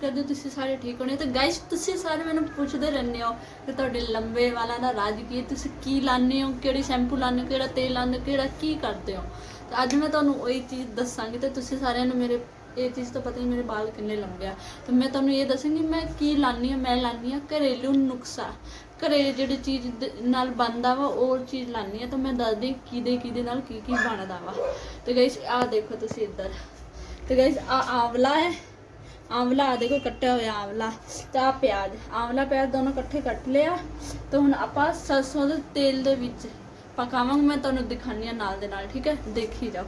ਕਰਦੇ ਹੋ, ਤੁਸੀਂ ਸਾਰੇ ਠੀਕ ਹੋਣੇ ਤੇ ਗਾਇਸ ਤੁਸੀਂ ਸਾਰੇ ਮੈਨੂੰ ਪੁੱਛਦੇ ਰਹਿੰਦੇ ਹੋ ਕਿ ਤੁਹਾਡੇ ਲੰਬੇ ਵਾਲਾਂ ਦਾ ਰਾਜ ਕੀ ਹੈ? ਤੁਸੀਂ ਕੀ ਲਾਉਂਦੇ ਹੋ? ਕਿਹੜੇ ਸ਼ੈਂਪੂ ਲਾਉਂਦੇ ਹੋ? ਕਿਹੜਾ ਤੇਲ ਲਾਉਂਦੇ ਹੋ? ਕਿਹੜਾ ਕੀ ਕਰਦੇ ਹੋ? ਤੇ ਅੱਜ ਮੈਂ ਤੁਹਾਨੂੰ ਉਹੀ ਚੀਜ਼ ਦੱਸਾਂਗੀ, ਤੇ ਤੁਸੀਂ ਸਾਰਿਆਂ ਨੂੰ ਮੇਰੇ, ਇਹ ਚੀਜ਼ ਤਾਂ ਪਤਾ ਹੀ ਮੇਰੇ ਵਾਲ ਕਿੰਨੇ ਲੰਬੇ ਆ। ਤੇ ਮੈਂ ਤੁਹਾਨੂੰ ਇਹ ਦੱਸਾਂਗੀ, ਮੈਂ ਕੀ ਲਾਉਂਦੀ ਹਾਂ? ਮੈਂ ਲਾਉਂਦੀ ਹਾਂ ਘਰੇਲੂ ਨੁਕਸਾ ਘਰੇ ਜਿਹੜੀ ਚੀਜ਼ ਦੇ ਨਾਲ ਬਣਦਾ ਵਾ, ਉਹ ਚੀਜ਼ ਲਾਉਂਦੀ ਹਾਂ। ਤਾਂ ਮੈਂ ਦੱਸਦੀ ਕਿਹਦੇ ਕਿਹਦੇ ਨਾਲ ਕੀ ਕੀ ਬਣਦਾ ਵਾ। ਤੇ ਗਾਇਸ ਆਹ ਦੇਖੋ ਤੁਸੀਂ ਇੱਧਰ। ਤੇ ਗਾਇਸ ਆ ਆਵਲਾ ਹੈ। ਆਵਲਾ ਆ ਦੇਖੋ ਕੱਟਿਆ ਹੋਇਆ ਆਵਲਾ ਤੇ ਆ ਪਿਆਜ਼, ਆਵਲਾ ਪਿਆਜ਼ ਦੋਨੋਂ ਇਕੱਠੇ ਕੱਟ ਲਿਆ ਤੇ ਹੁਣ ਆਪਾਂ ਸਰਸੋਂ ਦੇ ਤੇਲ ਦੇ ਵਿੱਚ ਪਕਾਵਾਂਗੇ, ਮੈਂ ਤੁਹਾਨੂੰ ਦਿਖਾਣੀ ਆ ਨਾਲ ਦੇ ਨਾਲ, ਠੀਕ ਹੈ? ਦੇਖੀ ਜਾਓ।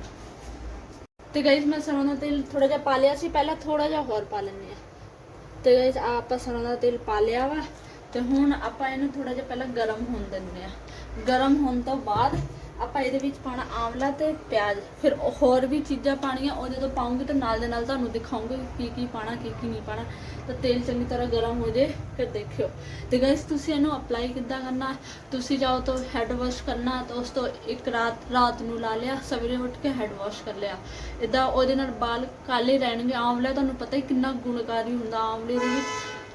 ਤੇ ਗਾਇਸ ਮੈਂ ਸਰੋਂ ਦਾ ਤੇਲ ਥੋੜਾ ਜਿਹਾ ਪਾ ਲਿਆ ਸੀ, ਪਹਿਲਾਂ ਥੋੜਾ ਜਿਹਾ ਹੋਰ ਪਾ ਲੈਂਦੇ ਆ ਤੇ ਗਾਇਸ ਆ ਆਪਾਂ ਸਰੋਂ ਦਾ ਤੇਲ ਪਾ ਲਿਆ ਵਾ ਤੇ ਹੁਣ ਆਪਾਂ ਇਹਨੂੰ ਥੋੜਾ ਜਿਹਾ ਪਹਿਲਾਂ ਗਰਮ ਹੋਣ ਦਿੰਦੇ ਆ ਗਰਮ ਹੋਣ ਤੋਂ ਬਾਅਦ ਆਪਾਂ ਇਹਦੇ ਵਿੱਚ ਪਾਣਾ ਆਮਲਾ ਤੇ ਪਿਆਜ਼, ਫਿਰ ਹੋਰ ਵੀ ਚੀਜ਼ਾਂ ਪਾਣੀਆਂ ਉਹ ਜਦੋਂ ਪਾਉਂਗੀ ਤਾਂ ਨਾਲ ਦੇ ਨਾਲ ਤੁਹਾਨੂੰ ਦਿਖਾਉਂਗੀ ਕੀ ਕੀ ਪਾਣਾ ਕੀ ਕੀ ਨਹੀਂ ਪਾਣਾ ਤਾਂ ਤੇਲ ਚੰਗੀ ਤਰ੍ਹਾਂ ਗਰਮ ਹੋ ਜੇ, ਫਿਰ ਦੇਖਿਓ। ਤੇ ਗਾਇਸ ਤੁਸੀਂ ਇਹਨੂੰ ਅਪਲਾਈ ਕਿੱਦਾਂ ਕਰਨਾ? ਤੁਸੀਂ ਜਾਓ ਤਾਂ ਹੈਡ ਵਾਸ਼ ਕਰਨਾ, ਤਾਂ ਉਸ ਤੋਂ ਇੱਕ ਰਾਤ ਰਾਤ ਨੂੰ ਲਾ ਲਿਆ, ਸਵੇਰੇ ਉੱਠ ਕੇ ਹੈਡ ਵਾਸ਼ ਕਰ ਲਿਆ। ਇਦਾਂ ਉਹਦੇ ਨਾਲ ਵਾਲ ਕਾਲੇ ਰਹਿਣਗੇ। ਆਮਲਾ ਤੁਹਾਨੂੰ ਪਤਾ ਹੀ ਕਿੰਨਾ ਗੁਣਕਾਰੀ ਹੁੰਦਾ ਆਮਲੇ ਦੇ ਵਿੱਚ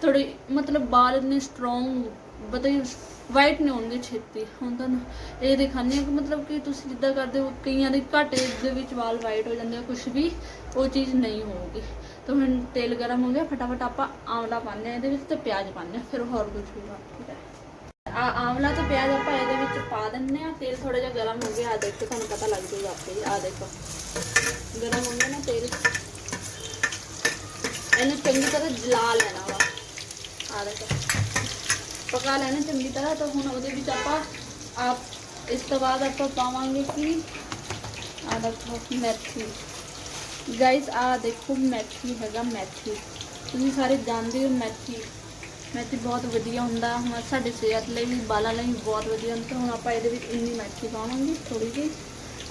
ਥੋੜੀ ਮਤਲਬ ਵਾਲ ਇੰਨੇ ਸਟਰੋਂਗ ਪਤਾ ਹੀ ਵਾਈਟ ਨਹੀਂ ਹੋਣਗੇ ਛੇਤੀ, ਹੁਣ ਤੁਹਾਨੂੰ ਇਹ ਦਿਖਾਉਂਦੇ ਆ ਕਿ ਮਤਲਬ ਕਿ ਤੁਸੀਂ ਜਿੱਦਾਂ ਕਰਦੇ ਹੋ, ਕਈਆਂ ਦੇ ਘੱਟ ਦੇ ਵਿੱਚ ਵਾਲ ਵਾਈਟ ਹੋ ਜਾਂਦੇ ਆ ਕੁਝ ਵੀ ਉਹ ਚੀਜ਼ ਨਹੀਂ ਹੋਊਗੀ। ਤਾਂ ਹੁਣ ਤੇਲ ਗਰਮ ਹੋ ਗਿਆ, ਫਟਾਫਟ ਆਪਾਂ ਆਂਵਲਾ ਪਾਉਂਦੇ ਆ ਇਹਦੇ ਵਿੱਚ ਤੇ ਪਿਆਜ਼ ਪਾਉਂਦੇ ਆ ਫਿਰ ਹੋਰ ਕੁਝ ਵੀ ਪਾ ਠੀਕ ਆ ਆਂਵਲਾ ਤੇ ਪਿਆਜ਼ ਆਪਾਂ ਇਹਦੇ ਵਿੱਚ ਪਾ ਦਿੰਨੇ ਆ ਤੇਲ ਥੋੜਾ ਜਿਹਾ ਗਰਮ ਹੋ ਗਿਆ, ਆ ਦੇਖੋ, ਤੁਹਾਨੂੰ ਪਤਾ ਲੱਗ ਜਾਊਗਾ ਆਪੇ ਆ ਦੇਖੋ। ਗਰਮ ਹੋ ਗਿਆ ਨਾ ਤੇਲ। ਇਹਨੂੰ ਚੰਗੀ ਤਰ੍ਹਾਂ ਜਲਾ ਲੈਣਾ ਵਾ। ਆ ਦੇਖੋ। ਪਕਾ ਲੈਣਾ ਚੰਗੀ ਤਰ੍ਹਾਂ, ਤਾਂ ਹੁਣ ਉਹਦੇ ਵਿੱਚ ਆਪਾਂ ਆਪ ਇਸ ਤੋਂ ਬਾਅਦ ਆਪਾਂ ਪਾਵਾਂਗੇ ਕਿ? ਆ ਦੇਖੋ, ਮੈਥੀ। ਗਾਇਸ ਆ ਦੇਖੋ, ਮੈਥੀ ਹੈਗਾ ਮੈਥੀ। ਤੁਸੀਂ ਸਾਰੇ ਜਾਣਦੇ ਹੋ ਮੈਥੀ। ਮੈਥੀ ਬਹੁਤ ਵਧੀਆ ਹੁੰਦਾ। ਹੁਣ ਸਾਡੇ ਸਿਹਤ ਲਈ ਵੀ, ਬਾਲਾਂ ਲਈ ਬਹੁਤ ਵਧੀਆ ਹੁੰਦਾ। ਤਾਂ ਹੁਣ ਆਪਾਂ ਇਹਦੇ ਵਿੱਚ ਇੰਨੀ ਮੈਥੀ ਪਾਵਾਂਗੇ ਥੋੜੀ ਜਿਹੀ।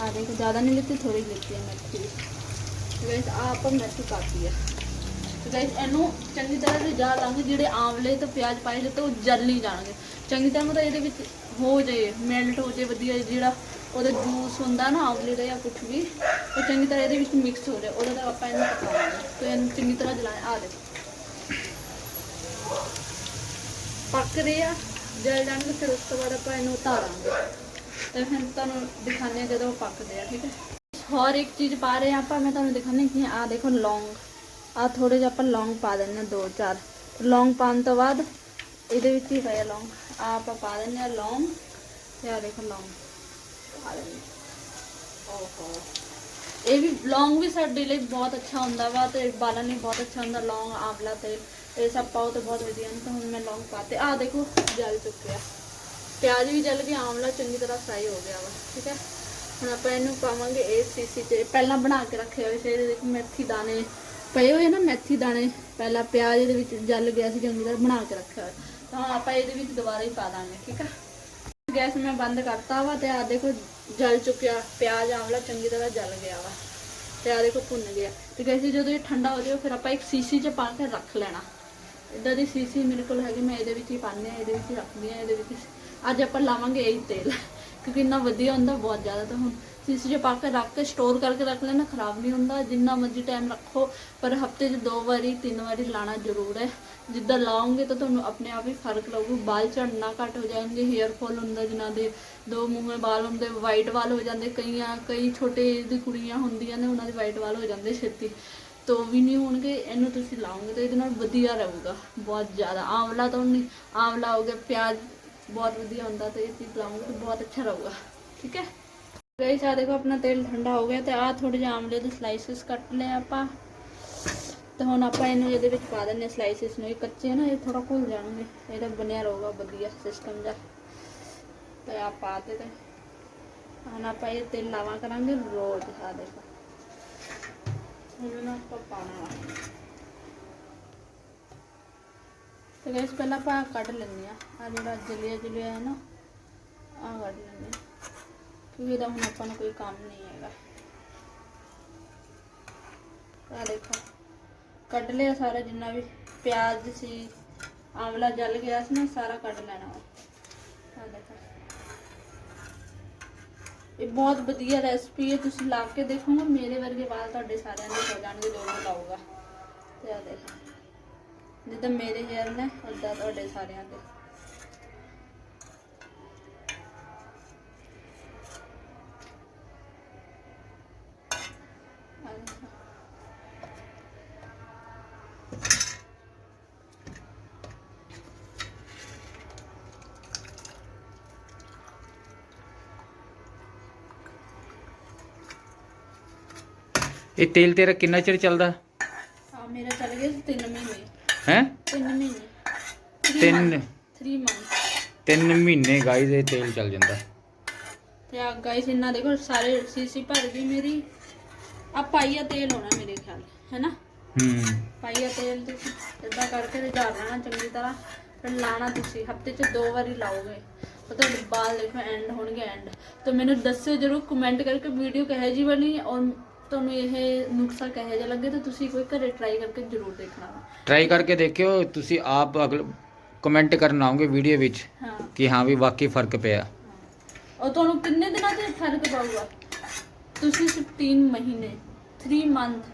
ਆ ਦੇਖੋ, ਜ਼ਿਆਦਾ ਨਹੀਂ ਲਿੱਤੀ ਥੋੜੀ ਲਿੱਤੀ ਹੈ ਮੈਥੀ। ਗਾਇਸ ਆ ਆਪਾਂ ਮੈਥੀ ਪਾਤੀ ਹੈ। ਗਾਇਸ ਇਹਨੂੰ ਚੰਗੀ ਤਰ੍ਹਾਂ ਰਿਝਾ ਲਾਂਗੇ, ਜਿਹੜੇ ਆਂਵਲੇ ਤੇ ਪਿਆਜ਼ ਪਾਏ ਜੇ ਤਾਂ ਉਹ ਜਲ ਨਹੀਂ ਜਾਣਗੇ। ਚੰਗੀ ਤਰ੍ਹਾਂ ਮਤਲਬ ਇਹਦੇ ਵਿੱਚ ਹੋ ਜਾਏ ਮੈਲਟ ਹੋ ਜਾਏ ਵਧੀਆ ਜਿਹੜਾ ਉਹਦਾ ਜੂਸ ਹੁੰਦਾ ਨਾ, ਆਂਵਲੇ ਦਾ ਜਾਂ ਕੁਝ ਵੀ, ਉਹ ਚੰਗੀ ਤਰ੍ਹਾਂ ਇਹਦੇ ਵਿੱਚ ਮਿਕਸ ਹੋ ਜਾਏ, ਉਹਦਾ ਤਾਂ ਆਪਾਂ ਇਹਨੂੰ ਪਕਾਵਾਂਗੇ। ਤੇ ਇਹਨੂੰ ਚੰਗੀ ਤਰ੍ਹਾਂ ਜਲਾਇਆ ਆ ਦੇਖੋ। ਪੱਕ ਆ, ਜਲ ਜਾਣਗੇ, ਫਿਰ ਉਸ ਤੋਂ ਬਾਅਦ ਆਪਾਂ ਇਹਨੂੰ ਉਤਾਰਾਂਗੇ। ਤੇ ਫਿਰ ਤੁਹਾਨੂੰ ਦਿਖਾਉਂਦੇ ਆ ਜਦੋਂ ਪੱਕਦੇ ਆ, ਠੀਕ ਹੈ। ਹਰ ਇੱਕ ਚੀਜ਼ ਪਾ ਰਹੇ ਆ ਆਪਾਂ, ਮੈਂ ਤੁਹਾਨੂੰ ਦਿਖਾਉਂਦੀ ਕਿ ਆ ਦੇਖੋ, ਲੌਂਗ। ਆ ਥੋੜੇ ਜਿਹਾ ਆਪਾਂ ਲੌਂਗ ਪਾ ਦਿੰਦੇ ਆ ਦੋ ਚਾਰ। ਲੌਂਗ ਪਾਉਣ ਤੋਂ ਬਾਅਦ ਇਹਦੇ ਵਿੱਚ ਹੀ ਪਏ ਲੌਂਗ। ਆ ਆਪਾਂ ਪਾ ਦਿੰਦੇ ਆ ਲੌਂਗ ਤੇ ਆ ਦੇਖੋ ਲੌਂਗ। ਪਾ ਦਿੰਦੇ ਹਾਂ। ਓਹੋ। ਇਹ ਵੀ ਲੌਂਗ ਵੀ ਸਾਡੇ ਲਈ ਬਹੁਤ ਅੱਛਾ ਹੁੰਦਾ ਵਾ ਤੇ ਬਾਲਾਂ ਲਈ ਬਹੁਤ ਅੱਛਾ ਹੁੰਦਾ, ਲੌਂਗ, ਆਂਵਲਾ ਤੇਲ। ਇਹ ਸਭ ਪਾਓ ਤਾਂ ਬਹੁਤ ਵਧੀਆ ਹੁੰਦਾ, ਹੁਣ ਮੈਂ ਲੌਂਗ ਪਾਤੇ ਆ ਦੇਖੋ ਜਲ ਚੁੱਕਿਆ। ਪਿਆਜ਼ ਵੀ ਜਲ ਗਿਆ ਆਮਲਾ ਚੰਗੀ ਤਰ੍ਹਾਂ ਫਰਾਈ ਹੋ ਗਿਆ ਵਾ, ਠੀਕ ਹੈ? ਹੁਣ ਆਪਾਂ ਇਹਨੂੰ ਪਾਵਾਂਗੇ ਇਹ ਸੀਸੀ ਤੇ। ਪਹਿਲਾਂ ਬਣਾ ਕੇ ਰੱਖੇ ਹੋਏ ਸੀ ਇਹਦੇ ਦੇਖੋ ਮੇਥੀ ਦਾਣੇ ਪਏ ਹੋਏ ਨਾ ਮੈਥੀ ਦਾਣੇ, ਪਹਿਲਾਂ ਪਿਆਜ਼ ਇਹਦੇ ਵਿੱਚ ਜਲ ਗਿਆ ਸੀ, ਚੰਗੀ ਤਰ੍ਹਾਂ ਬਣਾ ਕੇ ਰੱਖਿਆ ਹੋਇਆ। ਤਾਂ ਹੁਣ ਆਪਾਂ ਇਹਦੇ ਵਿੱਚ ਦੁਬਾਰਾ ਹੀ ਪਾ ਦਾਂਗੇ, ਠੀਕ ਆ? ਗੈਸ ਮੈਂ ਬੰਦ ਕਰਤਾ ਵਾ ਤੇ ਆ ਦੇਖੋ ਜਲ ਚੁੱਕਿਆ, ਪਿਆਜ਼ ਆਮਲਾ ਚੰਗੀ ਤਰ੍ਹਾਂ ਜਲ ਗਿਆ ਵਾ। ਤੇ ਆ ਦੇਖੋ ਭੁੰਨ ਗਿਆ। ਤੇ ਗੈਸ ਜਦੋਂ ਇਹ ਠੰਡਾ ਹੋ ਜਾਵੇ, ਫਿਰ ਆਪਾਂ ਇੱਕ ਸੀਸੀ 'ਚ ਪਾ ਕੇ ਰੱਖ ਲੈਣਾ। ਇਦਾਂ ਦੀ ਸੀਸੀ ਮੇਰੇ ਕੋਲ ਹੈਗੀ, ਮੈਂ ਇਹਦੇ ਵਿੱਚ ਹੀ ਪਾਉਂਦੀ ਆ ਇਹਦੇ ਵਿੱਚ ਹੀ ਰੱਖਦੀ ਆ ਇਹਦੇ ਵਿੱਚ ਹੀ- ਅੱਜ ਆਪਾਂ ਲਾਵਾਂਗੇ ਇਹੀ ਤੇਲ। ਕਿਉਂਕਿ ਇੰਨਾ ਵਧੀਆ ਹੁੰਦਾ, ਬਹੁਤ ਜ਼ਿਆਦਾ ਤਾਂ ਹੁਣ ਸੀਸੀ ਜੇ ਪਾ ਕੇ ਰੱਖ ਕੇ ਸਟੋਰ ਕਰਕੇ ਰੱਖ ਲੈਣਾ ਖਰਾਬ ਨਹੀਂ ਹੁੰਦਾ, ਜਿੰਨਾ ਮਰਜ਼ੀ ਟਾਈਮ ਰੱਖੋ, ਪਰ ਹਫ਼ਤੇ 'ਚ ਦੋ ਵਾਰੀ, ਤਿੰਨ ਵਾਰੀ ਲਾਣਾ ਜ਼ਰੂਰ ਹੈ। ਜਿੱਦਾਂ ਲਾਓਗੇ ਤਾਂ ਤੁਹਾਨੂੰ ਆਪਣੇ ਆਪ ਹੀ ਫ਼ਰਕ ਲੱਗੂ। ਬਾਲ ਝੜਨਾ ਘੱਟ ਹੋ ਜਾਣਗੇ ਹੇਅਰ ਫਾਲ ਹੁੰਦਾ ਜਿਨ੍ਹਾਂ ਦੇ, ਦੋ ਮੂੰਹੇ ਵਾਲ ਹੁੰਦੇ ਵਾਈਟ ਵਾਲ ਹੋ ਜਾਂਦੇ, ਕਈਆਂ, ਕਈ ਛੋਟੇ ਦੀ ਕੁੜੀਆਂ ਹੁੰਦੀਆਂ ਨੇ, ਉਹਨਾਂ ਦੇ ਵਾਈਟ ਵਾਲ ਹੋ ਜਾਂਦੇ ਛੇਤੀ। ਤੋ ਵੀ ਨਹੀਂ ਹੋਣਗੇ, ਇਹਨੂੰ ਤੁਸੀਂ ਲਾਓਗੇ ਤਾਂ ਇਹਦੇ ਨਾਲ ਵਧੀਆ ਰਹੂਗਾ, ਬਹੁਤ ਜ਼ਿਆਦਾ। ਆਂਵਲਾ ਤਾਂ ਨਹੀਂ, ਆਂਵਲਾ ਹੋ ਗਿਆ, ਪਿਆਜ਼ ਬਹੁਤ ਵਧੀਆ ਹੁੰਦਾ ਤੇ ਇਹ ਚੀਜ਼ ਲਾਓਗੇ ਤਾਂ ਬਹੁਤ ਅੱਛਾ ਰਹੂਗਾ, ਠੀਕ ਹੈ? ਗਾਇਸ ਆ ਦੇਖੋ, ਆਪਣਾ ਤੇਲ ਠੰਡਾ ਹੋ ਗਿਆ ਤੇ ਆ ਥੋੜੇ ਜਿਹੇ ਆਮਲੇ ਦੇ ਸਲਾਈਸਿਸ ਕੱਟ ਲਏ ਆਪਾਂ। ਤੇ ਹੁਣ ਆਪਾਂ ਇਹਨੂੰ ਇਹਦੇ ਵਿੱਚ ਪਾ ਦਿੰਨੇ ਸਲਾਈਸਿਸ ਨੂੰ, ਇਹ ਕੱਚੇ ਨਾ, ਇਹ ਥੋੜਾ ਘੁਲ ਜਾਣਗੇ। ਇਹਦਾ ਬਣਿਆ ਰਹੂਗਾ ਵਧੀਆ ਸਿਸਟਮ ਦਾ ਤੇ ਆ ਪਾ ਦੇ ਤੇ ਹੁਣ ਆਪਾਂ ਇਹ ਤੇਲ ਲਾਵਾ ਕਰਾਂਗੇ ਰੋਜ਼ ਆ ਦੇਖੋ। ਹੁਣ ਨਾ ਆਪਾਂ ਪਾਣਾ ਵਾ ਤੇ ਗਾਇਸ ਪਹਿਲਾਂ ਆਪਾਂ ਕੱਢ ਲੈਂਦੇ ਆ ਆ ਜਿਹੜਾ ਜਲਿਆ ਜਲਿਆ ਹੈ ਨਾ ਆ ਕੱਢ ਲੈਂਦੇ ਆ ਕਿਉਂਕਿ ਇਹਦਾ ਹੁਣ ਆਪਾਂ ਨੂੰ ਕੋਈ ਕੰਮ ਨਹੀਂ ਹੈਗਾ। ਆ ਦੇਖੋ, ਕੱਢ ਲਿਆ ਸਾਰਾ ਜਿੰਨਾ ਵੀ ਪਿਆਜ਼ ਸੀ, ਆਂਵਲਾ ਜਲ ਗਿਆ ਸੀ ਨਾ, ਸਾਰਾ ਕੱਢ ਲੈਣਾ ਆ ਦੇਖੋ। ਇਹ ਬਹੁਤ ਵਧੀਆ ਰੈਸਪੀ ਹੈ। ਤੁਸੀਂ ਲਾ ਕੇ ਦੇਖੋਗੇ, ਮੇਰੇ ਵਰਗੇ ਵਾਲ ਤੁਹਾਡੇ ਸਾਰਿਆਂ ਦੇ ਹੋ ਜਾਣਗੇ ਜੋ ਲਾਊਗਾ। ਤੇ ਆ ਦੇਖੋ। ਜਿੱਦਾਂ ਮੇਰੇ ਹੇਅਰ ਨੇ ਉਦਾਂ ਤੁਹਾਡੇ ਸਾਰਿਆਂ ਦੇ। ਇਹ ਤੇਲ ਤੇਰਾ ਕਿੰਨਾ ਚਿਰ ਚੱਲਦਾ ਆ ਮੇਰਾ ਚੱਲ ਗਿਆ 3 ਮਹੀਨੇ ਹੈ? 3 ਮਹੀਨੇ। ਤਿੰਨ 3 ਮੰਥ ਤਿੰਨ ਮਹੀਨੇ ਗਾਈਸ ਇਹ ਤੇਲ ਚੱਲ ਜਾਂਦਾ। ਤੇ ਆ ਗਾਇਸ ਇੰਨਾ ਦੇਖੋ ਸਾਰੇ ਸੀਸੀ ਭਰ ਗਈ ਮੇਰੀ। ਆ ਪਾਈਆ ਤੇਲ ਹੋਣਾ ਮੇਰੇ ਖਿਆਲ ਹੈਨਾ? ਹੂੰ। ਪਾਈਆ ਤੇਲ ਤੁਸੀਂ ਇਦਾਂ ਕਰਕੇ ਰਿਝਾੜ ਲੈਣਾ ਚੰਗੀ ਤਰ੍ਹਾਂ। ਫਿਰ ਲਾਣਾ ਤੁਸੀਂ ਹਫ਼ਤੇ 'ਚ ਦੋ ਵਾਰੀ ਲਾਓਗੇ। ਤਾਂ ਤੁਹਾਡੇ ਵਾਲ ਦੇਖੋ ਐਂਡ ਹੋਣਗੇ ਐਂਡ ਤਾਂ ਮੈਨੂੰ ਦੱਸਿਓ ਜਰੂਰ ਕਮੈਂਟ ਕਰਕੇ ਵੀਡੀਓ ਕਹੇ ਜੀ ਬਣੀ ਔਰ ਤੁਹਾਨੂੰ ਇਹ ਨੁਕਸਾ ਕਹੇ ਜਿਹਾ ਲੱਗੇ ਤਾਂ ਤੁਸੀਂ ਕੋਈ ਘਰੇ ਟਰਾਈ ਕਰਕੇ ਜਰੂਰ ਦੇਖਣਾ ਵਾ। ਟਰਾਈ ਕਰਕੇ ਦੇਖਿਓ ਤੁਸੀਂ ਆਪ ਅਗਲ ਕਮੈਂਟ ਕਰਨ ਆਓਗੇ ਵੀਡੀਓ ਵਿੱਚ ਹਾਂ। ਕਿ ਹਾਂ ਵੀ ਵਾਕਈ ਫ਼ਰਕ ਪਿਆ। ਔਰ ਤੁਹਾਨੂੰ ਕਿੰਨੇ ਦਿਨਾਂ 'ਚ ਫ਼ਰਕ ਪਊਗਾ? ਤੁਸੀਂ ਸਿਰਫ 3 ਮਹੀਨੇ 3 ਮੰਥ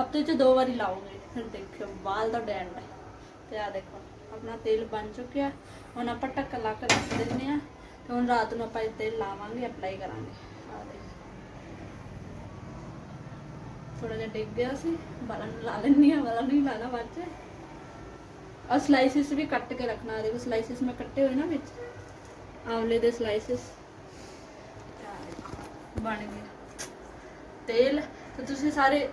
ਹਫ਼ਤੇ 'ਚ ਦੋ ਵਾਰੀ ਲਾਓਗੇ। ਫਿਰ ਦੇਖਿਓ ਵਾਲ ਦਾ ਡੈਂਡ ਤੇ ਆ ਦੇਖੋ ਆਪਣਾ ਤੇਲ ਬਣ ਚੁੱਕਿਆ। ਹੁਣ ਆਪਾਂ ਢੱਕਣ ਲਾ ਕੇ ਰੱਖ ਦਿੰਨੇ ਆ ਤੇ ਹੁਣ ਰਾਤ ਨੂੰ ਆਪਾਂ ਇਹ ਤੇਲ ਲਾਵਾਂਗੇ ਅਪਲਾਈ ਕਰਾਂਗੇ। ਆ ਦੇਖੋ। ਥੋੜਾ ਜਿਹਾ ਡਿੱਗ ਗਿਆ ਸੀ ਬਾਲਾਂ ਨੂੰ ਲਾ ਲੈਣੀ ਆ ਵਾਲਾਂ ਨੂੰ ਹੀ ਲਾਣਾ ਬਾਅਦ 'ਚ। ਔਰ ਸਲਾਈਸਿਸ ਵੀ ਕੱਟ ਕੇ ਰੱਖਣਾ ਦੇਖੋ ਸਲਾਈਸਿਸ ਮੈਂ ਕੱਟੇ ਹੋਏ ਨਾ ਵਿੱਚ। ਆਵਲੇ ਦੇ ਸਲਾਈਸਿਸ ਬਣ ਗਏ। ਤੇਲ, ਤੇ ਤੁਸੀਂ ਸਾਰੇ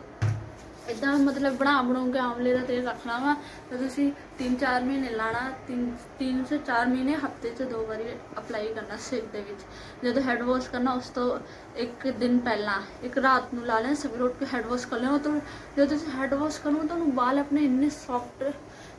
ਇਦਾਂ ਮਤਲਬ ਬਣਾ ਬਣਾਉਂਗੇ ਆਮਲੇ ਦਾ ਤੇਲ ਰੱਖਣਾ ਵਾ, ਤੇ ਤੁਸੀਂ 3-4 ਮਹੀਨੇ ਲਾਣਾ 3 3 ਸੇ 4 ਮਹੀਨੇ ਹਫ਼ਤੇ 'ਚ ਦੋ ਵਾਰੀ ਅਪਲਾਈ ਕਰਨਾ ਸਿਰ ਦੇ ਵਿੱਚ। ਜਦੋਂ ਹੈਡ ਵਾਸ਼ ਕਰਨਾ, ਉਸ ਤੋਂ ਇੱਕ ਦਿਨ ਪਹਿਲਾਂ, ਇੱਕ ਰਾਤ ਨੂੰ ਲਾ ਲੈਣਾ, ਸਵੇਰ ਉੱਠ ਕੇ ਹੈਡ ਵਾਸ਼ ਕਰ ਲੈਣਾ ਤਾਂ ਜਦੋਂ ਤੁਸੀਂ ਹੈਡ ਵਾਸ਼ ਕਰੋਗੇ, ਤੁਹਾਨੂੰ ਵਾਲ ਆਪਣੇ ਇੰਨੇ ਸੌਫਟ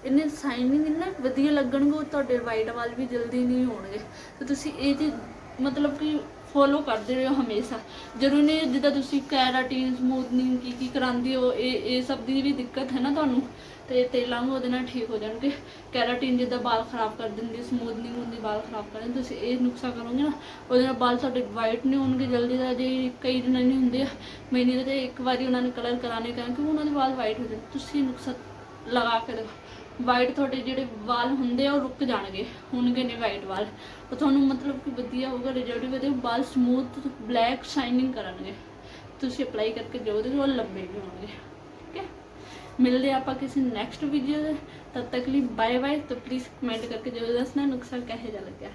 ਇੰਨੇ ਸ਼ਾਈਨਿੰਗ ਇੰਨੇ ਵਧੀਆ ਲੱਗਣਗੇ, ਉਹ ਤੁਹਾਡੇ ਵਾਈਟ ਵਾਲ ਵੀ ਜਲਦੀ ਨਹੀਂ ਹੋਣਗੇ। ਤੇ ਤੁਸੀਂ ਇਹ ਚੀਜ਼ ਮਤਲਬ ਕਿ ਫੋਲੋ ਕਰਦੇ ਰਹੋ ਹਮੇਸ਼ਾ। ਜ਼ਰੂਰੀ ਨਹੀਂ ਜਿੱਦਾਂ ਤੁਸੀਂ ਕੈਰਾਟਿਨ ਸਮੂਥਨਿੰਗ ਕੀ ਕੀ ਕਰਾਉਂਦੇ ਹੋ, ਇਹ ਇਹ ਸਭ ਦੀ ਵੀ ਦਿੱਕਤ ਹੈ ਨਾ ਤੁਹਾਨੂੰ, ਤੇ ਤੇਲਾਂ ਨੂੰ ਉਹਦੇ ਨਾਲ ਠੀਕ ਹੋ ਜਾਣਗੇ। ਕੈਰਾਟਿਨ ਜਿੱਦਾਂ ਵਾਲ ਖਰਾਬ ਕਰ ਦਿੰਦੀ ਸਮੂਥਨਿੰਗ ਹੁੰਦੀ ਵਾਲ ਖਰਾਬ ਕਰ ਦਿੰਦੀ, ਤੁਸੀਂ ਇਹ ਨੁਕਸਾ ਕਰੋਗੇ ਨਾ, ਉਹਦੇ ਨਾਲ ਵਾਲ ਤੁਹਾਡੇ ਵਾਈਟ ਨਹੀਂ ਹੋਣਗੇ, ਜਲਦੀ ਦਾ ਜੇ ਕਈ ਦਿਨਾਂ ਨਹੀਂ ਹੁੰਦੇ ਆ। ਮਹੀਨੇ ਦੇ ਇੱਕ ਵਾਰੀ ਉਹਨਾਂ ਨੇ ਕਲਰ ਕਰਾਣੇ ਕਿਉਂਕਿ ਉਹਨਾਂ ਦੇ ਵਾਲ ਵਾਈਟ ਹੋ ਜਾਂਦੇ ਤੁਸੀਂ ਨੁਕਸਾ ਲਗਾ ਕੇ ਦੇਖੋ ਵਾਈਟ ਤੁਹਾਡੇ ਜਿਹੜੇ ਵਾਲ ਹੁੰਦੇ ਆ ਉਹ ਰੁਕ ਜਾਣਗੇ, ਹੋਣਗੇ ਨੇ ਵਾਈਟ ਵਾਲ। ਉਹ ਤੁਹਾਨੂੰ ਮਤਲਬ ਕਿ ਵਧੀਆ ਹੋਊਗਾ ਰਿਜ਼ਲਟ ਵੀ ਵਧੀਆ, ਵਾਲ ਸਮੂਥ ਬਲੈਕ ਸ਼ਾਈਨਿੰਗ ਕਰਨਗੇ। ਤੁਸੀਂ ਅਪਲਾਈ ਕਰਕੇ ਜੋ ਦੇ ਉਹ ਲੰਬੇ ਵੀ ਹੋਣਗੇ। ਠੀਕ ਹੈ? ਮਿਲਦੇ ਆਪਾਂ ਕਿਸੇ ਨੈਕਸਟ ਵੀਡੀਓ ਦੇ। ਤਦ ਤੱਕ ਲਈ ਬਾਏ ਬਾਏ ਤਾਂ ਪਲੀਜ਼ ਕਮੈਂਟ ਕਰਕੇ ਜਰੂਰ ਦੱਸਣਾ। ਨੁਕਸਾਨ ਕਿਹੋ ਜਿਹਾ ਲੱਗਿਆ?